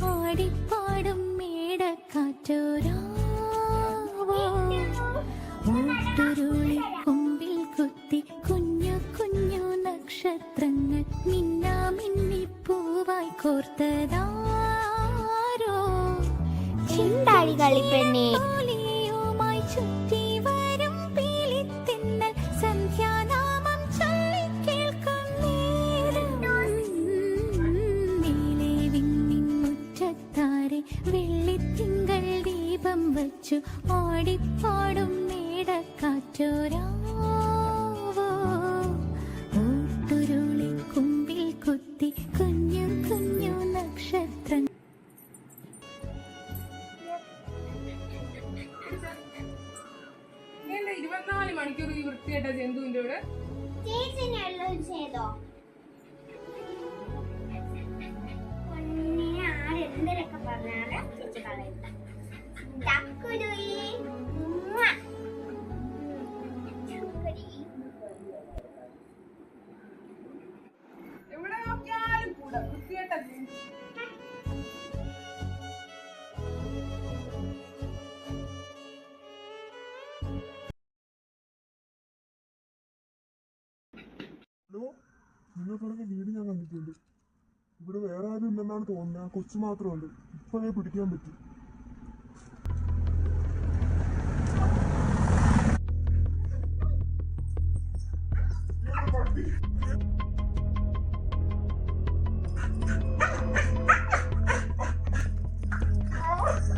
പാടിപ്പാടും മേടക്കാറ്റോരാവോ കുത്തി കുഞ്ഞു കുഞ്ഞു നക്ഷത്രങ്ങൾ മിന്നാ പൂവായി ചുറ്റി വച്ചു ഓടിപ്പാടും മേടക്കാറ്റോരാവോ ഊട്ടുരുളി കുമ്പിൽ കുത്തി കുഞ്ഞു കുഞ്ഞു നക്ഷത്ര ഇരുപത്തിനാല് മണിക്കൂർ ഈ വൃത്തിയായിട്ട ജന്തുവിന്റെ കൂടെ ചേച്ചി ചെയ്തോ ഹലോ നിങ്ങൾ പറഞ്ഞ വീട് ഞാൻ കണ്ടിട്ടുണ്ട്. ഇവിടെ വേറെ ആരും ഇല്ലെന്നാണ് തോന്നുന്നത്. ആ കൊച്ചു മാത്രമുണ്ട്. ഇപ്പോഴേ പിടിക്കാൻ പറ്റി.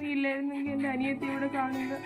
നീ ഇല്ലായിരുന്നെങ്കിൽ അനിയത്തി ഇവിടെ കാണുന്നത്